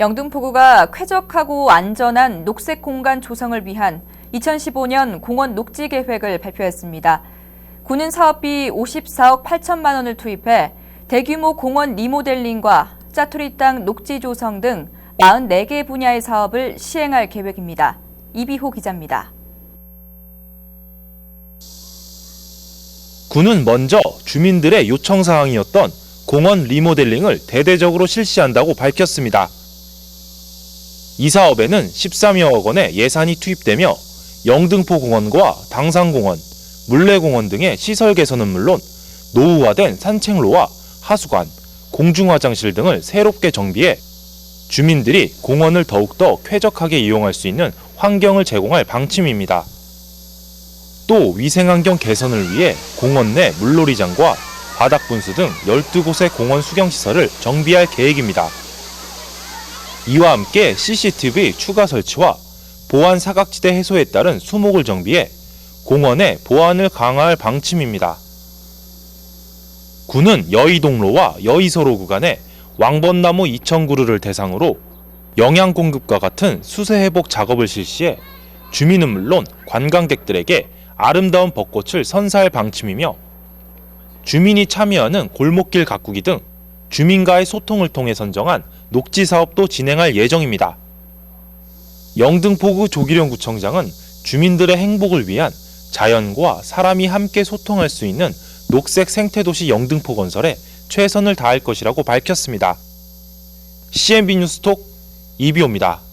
영등포구가 쾌적하고 안전한 녹색 공간 조성을 위한 2015년 공원 녹지 계획을 발표했습니다. 구는 사업비 54억 8천만 원을 투입해 대규모 공원 리모델링과 짜투리 땅 녹지 조성 등 44개 분야의 사업을 시행할 계획입니다. 이비호 기자입니다. 군은 먼저 주민들의 요청 사항이었던 공원 리모델링을 대대적으로 실시한다고 밝혔습니다. 이 사업에는 13여억 원의 예산이 투입되며 영등포 공원과 당산공원, 물레공원 등의 시설 개선은 물론 노후화된 산책로와 하수관, 공중화장실 등을 새롭게 정비해 주민들이 공원을 더욱더 쾌적하게 이용할 수 있는 환경을 제공할 방침입니다. 또 위생환경 개선을 위해 공원 내 물놀이장과 바닥 분수 등 12곳의 공원 수경시설을 정비할 계획입니다. 이와 함께 CCTV 추가 설치와 보안 사각지대 해소에 따른 수목을 정비해 공원의 보안을 강화할 방침입니다. 군은 여의동로와 여의서로 구간에 왕벚나무 2,000그루를 대상으로 영양 공급과 같은 수세 회복 작업을 실시해 주민은 물론 관광객들에게 아름다운 벚꽃을 선사할 방침이며 주민이 참여하는 골목길 가꾸기 등 주민과의 소통을 통해 선정한 녹지 사업도 진행할 예정입니다. 영등포구 조기령 구청장은 주민들의 행복을 위한 자연과 사람이 함께 소통할 수 있는 녹색 생태도시 영등포 건설에 최선을 다할 것이라고 밝혔습니다. CNB 뉴스톡 이비호입니다.